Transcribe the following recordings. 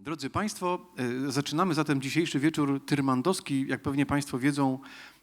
Drodzy Państwo, e, zaczynamy zatem dzisiejszy wieczór tyrmandowski. Jak pewnie Państwo wiedzą,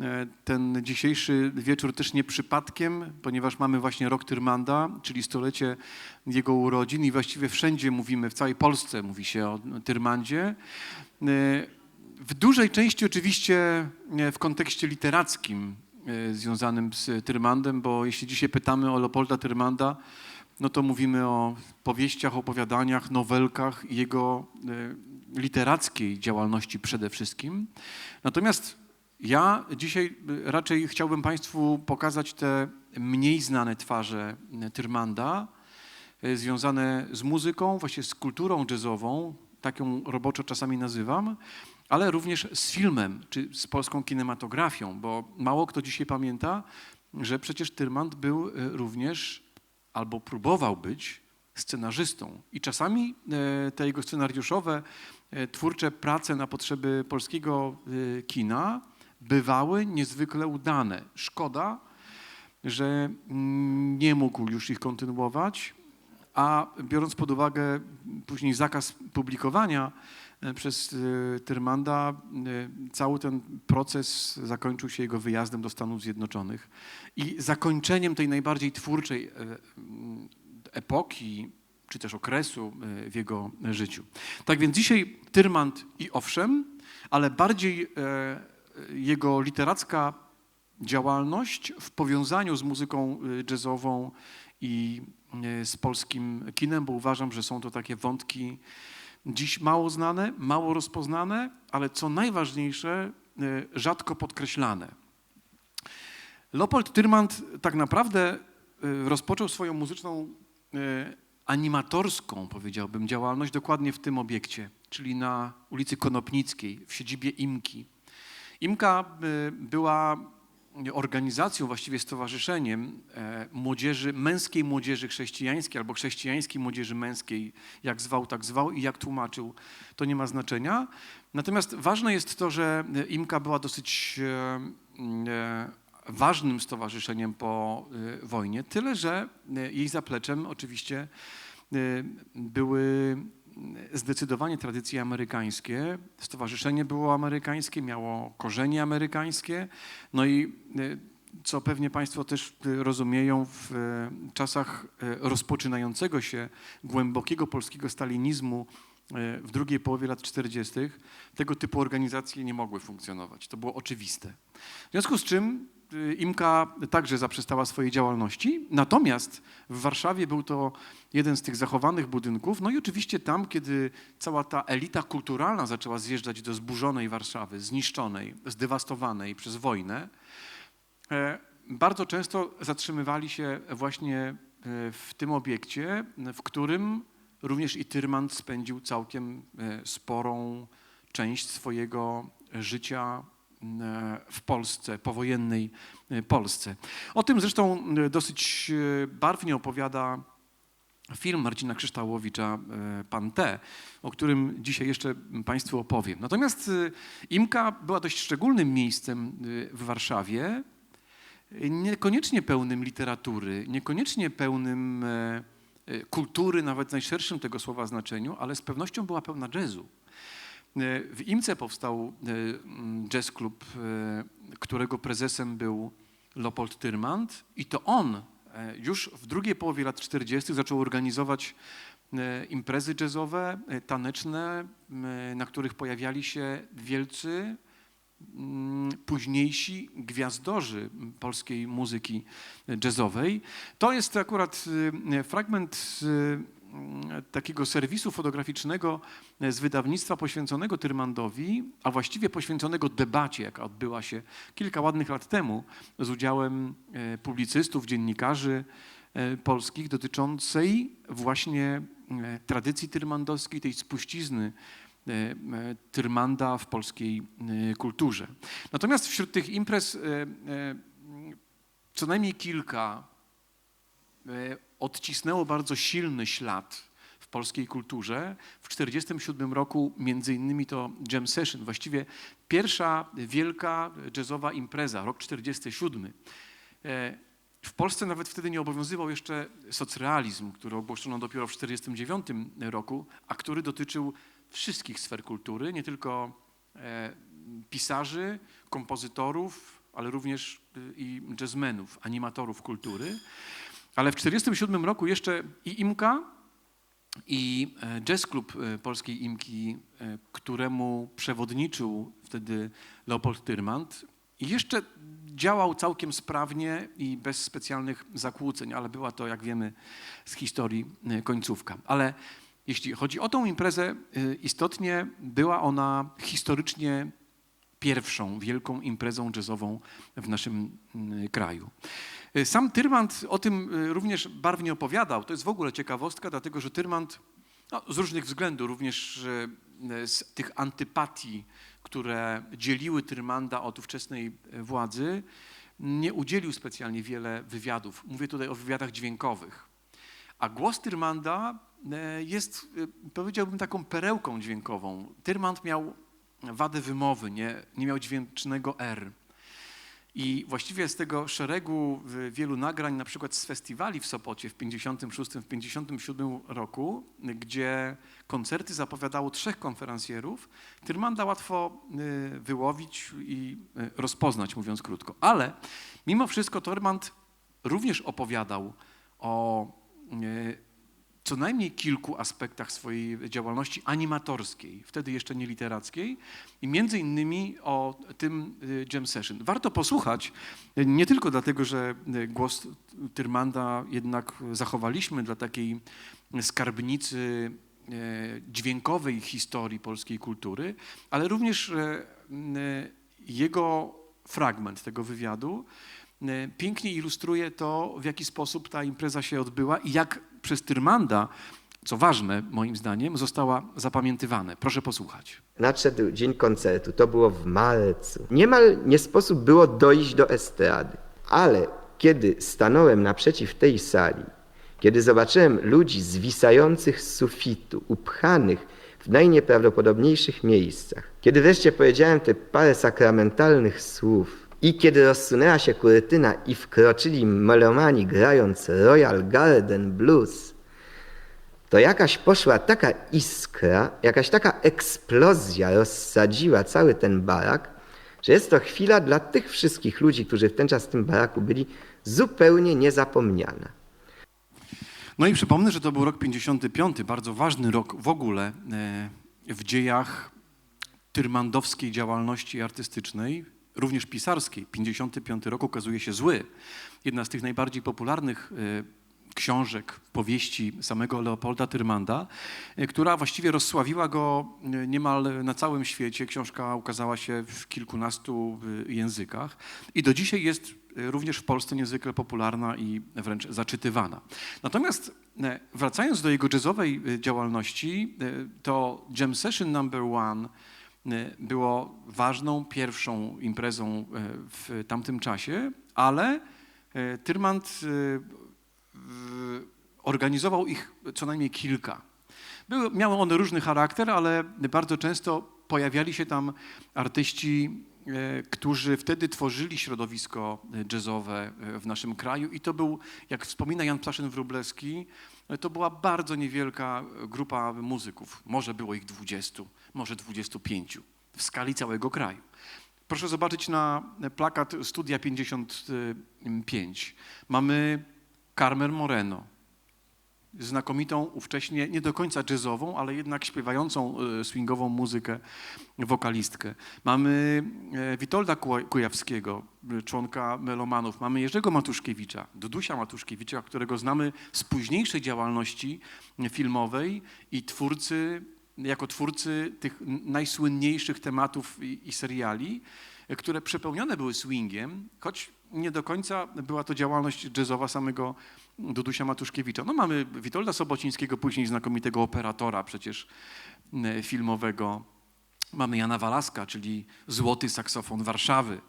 e, ten dzisiejszy wieczór też nie przypadkiem, ponieważ mamy właśnie rok Tyrmanda, czyli stolecie jego urodzin i właściwie wszędzie mówimy, w całej Polsce mówi się o Tyrmandzie. E, W dużej części oczywiście w kontekście literackim związanym z Tyrmandem, bo jeśli dzisiaj pytamy o Leopolda Tyrmanda, no to mówimy o powieściach, opowiadaniach, nowelkach i jego e, literackiej działalności przede wszystkim. Natomiast ja dzisiaj e, raczej chciałbym Państwu pokazać te mniej znane twarze e, Tyrmanda, związane z muzyką, właśnie z kulturą jazzową, tak ją roboczo czasami nazywam, ale również z filmem, czy z polską kinematografią, bo mało kto dzisiaj pamięta, że przecież Tyrmand był również albo próbował być scenarzystą. I czasami e, te jego scenariuszowe, e, twórcze prace na potrzeby polskiego e, kina bywały niezwykle udane. Szkoda, że mm, nie mógł już ich kontynuować, a biorąc pod uwagę później zakaz publikowania przez e, Tyrmanda, e, cały ten proces zakończył się jego wyjazdem do Stanów Zjednoczonych i zakończeniem tej najbardziej twórczej e, epoki, czy też okresu e, w jego życiu. Tak więc dzisiaj Tyrmand i owszem, ale bardziej e, jego literacka działalność w powiązaniu z muzyką jazzową i z polskim kinem, bo uważam, że są to takie wątki dziś mało znane, mało rozpoznane, ale co najważniejsze, y, rzadko podkreślane. Leopold Tyrmand tak naprawdę y, rozpoczął swoją muzyczną, y, animatorską, powiedziałbym, działalność dokładnie w tym obiekcie, czyli na ulicy Konopnickiej, w siedzibie IMKI. IMKA była organizacją, właściwie stowarzyszeniem e, młodzieży, męskiej młodzieży chrześcijańskiej albo chrześcijańskiej młodzieży męskiej, jak zwał, tak zwał i jak tłumaczył, to nie ma znaczenia. Natomiast ważne jest to, że IMKA była dosyć e, e, ważnym stowarzyszeniem po wojnie, tyle że jej zapleczem oczywiście były zdecydowanie tradycje amerykańskie. Stowarzyszenie było amerykańskie, miało korzenie amerykańskie. No i y, co pewnie Państwo też y, rozumieją, w y, czasach rozpoczynającego się głębokiego polskiego stalinizmu w drugiej połowie lat 40. tego typu organizacje nie mogły funkcjonować. To było oczywiste. W związku z czym IMKA także zaprzestała swojej działalności, natomiast w Warszawie był to jeden z tych zachowanych budynków. No i oczywiście tam, kiedy cała ta elita kulturalna zaczęła zjeżdżać do zburzonej Warszawy, zniszczonej, zdewastowanej przez wojnę, e, bardzo często zatrzymywali się właśnie e, w tym obiekcie, w którym również i Tyrmand spędził całkiem e, sporą część swojego życia w Polsce, powojennej e, Polsce. O tym zresztą e, dosyć e, barwnie opowiada film Marcina Krzyształowicza e, Pan T, o którym dzisiaj jeszcze Państwu opowiem. Natomiast e, Imka była dość szczególnym miejscem e, w Warszawie, e, niekoniecznie pełnym literatury, niekoniecznie pełnym e, e, kultury, nawet w najszerszym tego słowa znaczeniu, ale z pewnością była pełna jazzu. E, W Imce powstał e, mm, jazz klub, e, którego prezesem był Leopold Tyrmand i to on już w drugiej połowie lat 40. zaczął organizować imprezy jazzowe, taneczne, na których pojawiali się wielcy, mm, późniejsi gwiazdorzy polskiej muzyki jazzowej. To jest akurat fragment takiego serwisu fotograficznego z wydawnictwa poświęconego Tyrmandowi, a właściwie poświęconego debacie, jaka odbyła się kilka ładnych lat temu z udziałem e, publicystów, dziennikarzy e, polskich dotyczącej właśnie e, tradycji tyrmandowskiej, tej spuścizny Tyrmanda w polskiej kulturze. Natomiast wśród tych imprez co najmniej kilka odcisnęło bardzo silny ślad w polskiej kulturze. W 1947 roku między innymi to Jam Session, właściwie pierwsza wielka jazzowa impreza, rok 1947. E, W Polsce nawet wtedy nie obowiązywał jeszcze socrealizm, który ogłoszono dopiero w 1949 roku, a który dotyczył wszystkich sfer kultury, nie tylko e, pisarzy, kompozytorów, ale również i jazzmenów, animatorów kultury. Ale w 1947 roku jeszcze i IMKA, i e, Jazz Club e, Polskiej Imki, e, któremu przewodniczył wtedy Leopold Tyrmand, jeszcze działał całkiem sprawnie i bez specjalnych zakłóceń, ale była to, jak wiemy z historii, końcówka. Ale jeśli chodzi o tą imprezę, istotnie była ona historycznie pierwszą wielką imprezą jazzową w naszym kraju. Sam Tyrmand o tym y, również barwnie opowiadał. To jest w ogóle ciekawostka, dlatego że Tyrmand no, z różnych względów, również y, z tych antypatii, które dzieliły Tyrmanda od ówczesnej y, władzy, nie udzielił specjalnie wiele wywiadów. Mówię tutaj o wywiadach dźwiękowych. A głos Tyrmanda jest, powiedziałbym, taką perełką dźwiękową. Tyrmand miał wadę wymowy, nie, nie miał dźwięcznego R. I właściwie z tego szeregu wielu nagrań, na przykład z festiwali w Sopocie w 56, w 57 roku, gdzie koncerty zapowiadało trzech konferencjerów, Tyrmanda łatwo y, wyłowić i y, rozpoznać, mówiąc krótko. Ale mimo wszystko Tyrmand również opowiadał o y, co najmniej kilku aspektach swojej działalności animatorskiej, wtedy jeszcze nie literackiej, i między innymi o tym y, jam session. Warto posłuchać, nie tylko dlatego, że y, głos Tyrmanda jednak zachowaliśmy dla takiej skarbnicy y, dźwiękowej historii polskiej kultury, ale również jego fragment tego wywiadu pięknie ilustruje to, w jaki sposób ta impreza się odbyła i jak przez Tyrmanda, co ważne moim zdaniem, została zapamiętywane. Proszę posłuchać. Nadszedł dzień koncertu, to było w marcu. Niemal nie sposób było dojść do estrady, ale kiedy stanąłem naprzeciw tej sali, kiedy zobaczyłem ludzi zwisających z sufitu, upchanych w najnieprawdopodobniejszych miejscach, kiedy wreszcie powiedziałem te parę sakramentalnych słów i kiedy rozsunęła się kurtyna i wkroczyli melomani grając Royal Garden Blues, to jakaś poszła taka iskra, jakaś taka eksplozja rozsadziła cały ten barak, że jest to chwila dla tych wszystkich ludzi, którzy w ten czas w tym baraku byli, zupełnie niezapomniana. No i przypomnę, że to był rok 55, bardzo ważny rok w ogóle e, w dziejach tyrmandowskiej działalności artystycznej, również pisarskiej. 55 rok okazuje się zły. Jedna z tych najbardziej popularnych e, książek, powieści samego Leopolda Tyrmanda, e, która właściwie rozsławiła go e, niemal na całym świecie. Książka ukazała się w kilkunastu językach i do dzisiaj jest również w Polsce niezwykle popularna i wręcz zaczytywana. Natomiast wracając do jego jazzowej działalności, to Jam Session Number One było ważną, pierwszą imprezą y, w tamtym czasie, ale y, Tyrmand organizował ich co najmniej kilka. Były, miały one różny charakter, ale bardzo często pojawiali się tam artyści, którzy wtedy tworzyli środowisko jazzowe w naszym kraju i to był, jak wspomina Jan Ptaszyn-Wróblewski, to była bardzo niewielka grupa muzyków. Może było ich 20, może 25 w skali całego kraju. Proszę zobaczyć na plakat Studia 55. Mamy Carmen Moreno, znakomitą, ówcześnie nie do końca jazzową, ale jednak śpiewającą e, swingową muzykę, wokalistkę. Mamy e, Witolda Kujawskiego, członka Melomanów. Mamy Jerzego Matuszkiewicza, Dudusia Matuszkiewicza, którego znamy z późniejszej działalności filmowej i twórcy, jako twórcy tych najsłynniejszych tematów i, i seriali, które przepełnione były swingiem, choć nie do końca była to działalność jazzowa samego Dudusia Matuszkiewicza. No mamy Witolda Sobocińskiego, później znakomitego operatora przecież e, filmowego. Mamy Jana Walaska, czyli złoty saksofon Warszawy.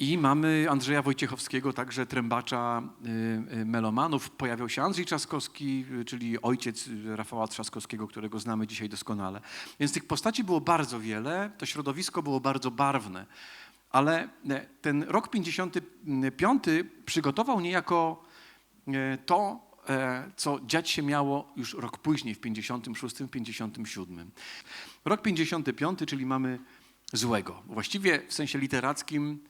E, I mamy Andrzeja Wojciechowskiego, także trębacza e, melomanów. Pojawiał się Andrzej Trzaskowski, czyli ojciec Rafała Trzaskowskiego, którego znamy dzisiaj doskonale. Więc tych postaci było bardzo wiele, to środowisko było bardzo barwne. Ale ten rok 55 przygotował niejako E, to, e, co dziać się miało już rok później, w 56, 57. Rok 55, czyli mamy złego. Właściwie w sensie literackim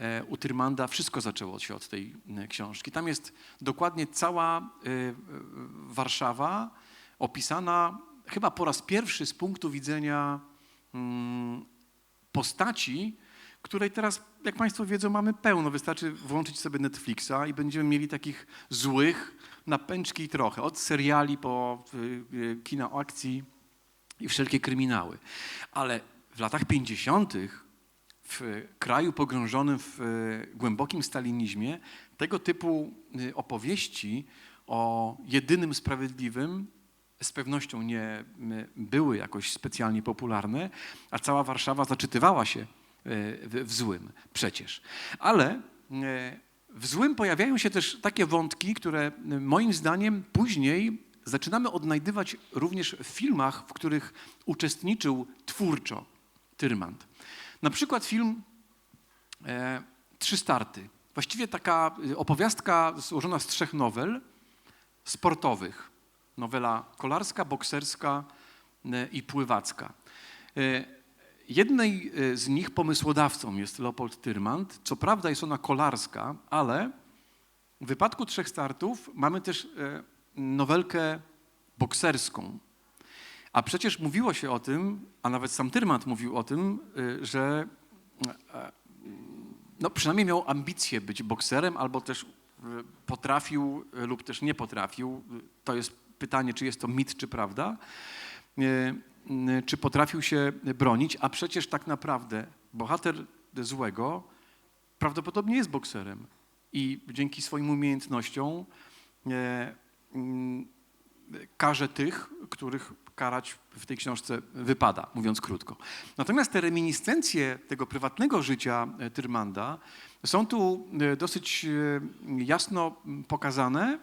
e, u Tyrmanda wszystko zaczęło się od tej e, książki. Tam jest dokładnie cała e, Warszawa opisana chyba po raz pierwszy z punktu widzenia mm, postaci, której teraz, jak Państwo wiedzą, mamy pełno. Wystarczy włączyć sobie Netflixa i będziemy mieli takich złych na pęczki i trochę. Od seriali po kina akcji i wszelkie kryminały. Ale w latach 50. w kraju pogrążonym w y, głębokim stalinizmie tego typu y, opowieści o jedynym sprawiedliwym z pewnością nie były jakoś specjalnie popularne, a cała Warszawa zaczytywała się y, w, złym przecież. Ale w złym pojawiają się też takie wątki, które moim zdaniem później zaczynamy odnajdywać również w filmach, w których uczestniczył twórczo Tyrmand. Na przykład film e, Trzy starty. Właściwie taka y, opowiastka złożona z trzech nowel sportowych. Nowela kolarska, bokserska e, i pływacka. E, Jednej e, z nich pomysłodawcą jest Leopold Tyrmand. Co prawda jest ona kolarska, ale w wypadku trzech startów mamy też e, nowelkę bokserską. A przecież mówiło się o tym, a nawet sam Tyrmand mówił o tym, y, że e, no przynajmniej miał ambicje być bokserem, albo też y, potrafił y, lub też nie potrafił. Y, To jest pytanie, czy jest to mit, czy prawda. Y, y, Czy potrafił się bronić, a przecież tak naprawdę bohater złego prawdopodobnie jest bokserem i dzięki swoim umiejętnościom e, mm, karze tych, których karać w tej książce wypada, mówiąc krótko. Natomiast te reminiscencje tego prywatnego życia e, Tyrmanda są tu e, dosyć e, jasno pokazane.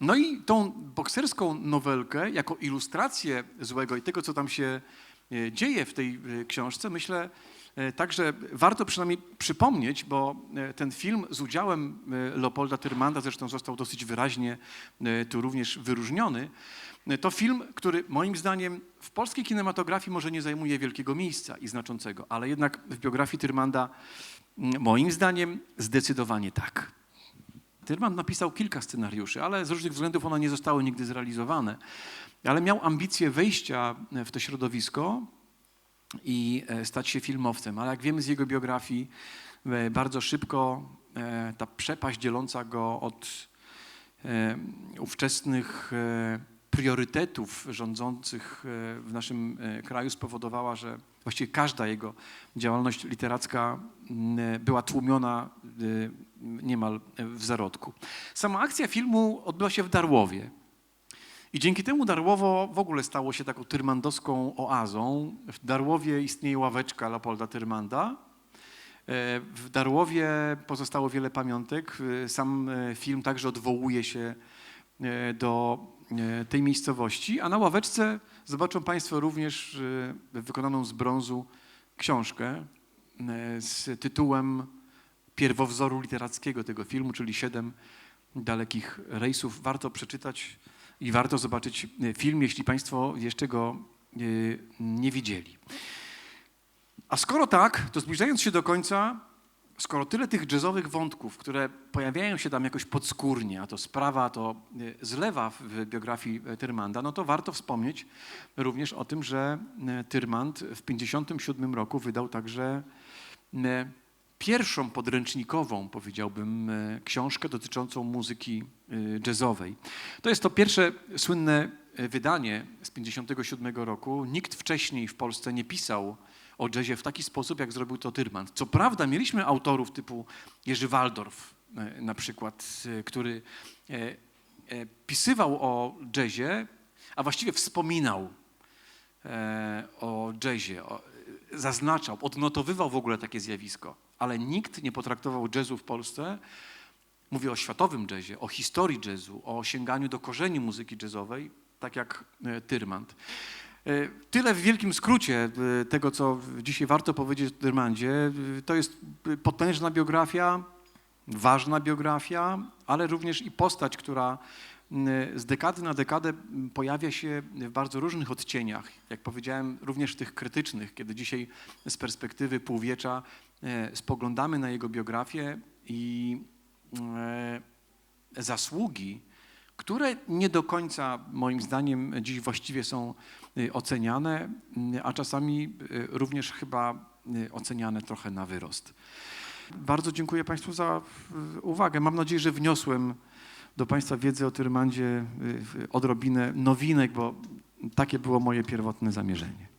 No i tą bokserską nowelkę jako ilustrację złego i tego, co tam się dzieje w tej książce, myślę, także warto przynajmniej przypomnieć, bo ten film z udziałem Leopolda Tyrmanda, zresztą został dosyć wyraźnie tu również wyróżniony, to film, który moim zdaniem w polskiej kinematografii może nie zajmuje wielkiego miejsca i znaczącego, ale jednak w biografii Tyrmanda m, moim zdaniem zdecydowanie tak. Tyrman napisał kilka scenariuszy, ale z różnych względów one nie zostały nigdy zrealizowane. Ale miał ambicje wejścia w to środowisko i e, stać się filmowcem. Ale jak wiemy z jego biografii, e, bardzo szybko e, ta przepaść dzieląca go od ówczesnych priorytetów rządzących e, w naszym e, kraju spowodowała, że właściwie każda jego działalność literacka m, była tłumiona e, niemal w zarodku. Sama akcja filmu odbyła się w Darłowie. I dzięki temu Darłowo w ogóle stało się taką tyrmandowską oazą. W Darłowie istnieje ławeczka Leopolda Tyrmanda. E, W Darłowie pozostało wiele pamiątek. E, Sam e, film także odwołuje się e, do e, tej miejscowości, a na ławeczce zobaczą Państwo również e, wykonaną z brązu książkę e, z tytułem pierwowzoru literackiego tego filmu, czyli Siedem dalekich rejsów. Warto przeczytać i warto zobaczyć e, film, jeśli Państwo jeszcze go e, nie widzieli. A skoro tak, to zbliżając się do końca, skoro tyle tych jazzowych wątków, które pojawiają się tam jakoś podskórnie, a to sprawa, to e, zlewa w- biografii e, Tyrmanda, no to warto wspomnieć również o tym, że e, Tyrmand w 1957 roku wydał także e, pierwszą podręcznikową, powiedziałbym, książkę dotyczącą muzyki jazzowej. To jest to pierwsze słynne wydanie z 1957 roku. Nikt wcześniej w Polsce nie pisał o jazzie w taki sposób, jak zrobił to Tyrmand. Co prawda mieliśmy autorów typu Jerzy Waldorf e, na przykład, e, który e, pisywał o jazzie, a właściwie wspominał o jazzie, zaznaczał, odnotowywał w ogóle takie zjawisko, ale nikt nie potraktował jazzu w Polsce, mówię o światowym jazzie, o historii jazzu, o sięganiu do korzeni muzyki jazzowej, tak jak Tyrmand. E, Tyle w wielkim skrócie e, tego, co dzisiaj warto powiedzieć o Tyrmandzie. E, To jest potężna biografia, ważna biografia, ale również i postać, która z dekady na dekadę mm, pojawia się w bardzo różnych odcieniach. Jak powiedziałem, również tych krytycznych, kiedy dzisiaj z perspektywy półwiecza spoglądamy na jego biografię i zasługi, które nie do końca, moim zdaniem, dziś właściwie są y, oceniane, y, a czasami y, również chyba oceniane trochę na wyrost. Bardzo dziękuję Państwu za uwagę. Mam nadzieję, że wniosłem do Państwa wiedzy o Tyrmandzie odrobinę nowinek, bo takie było moje pierwotne zamierzenie.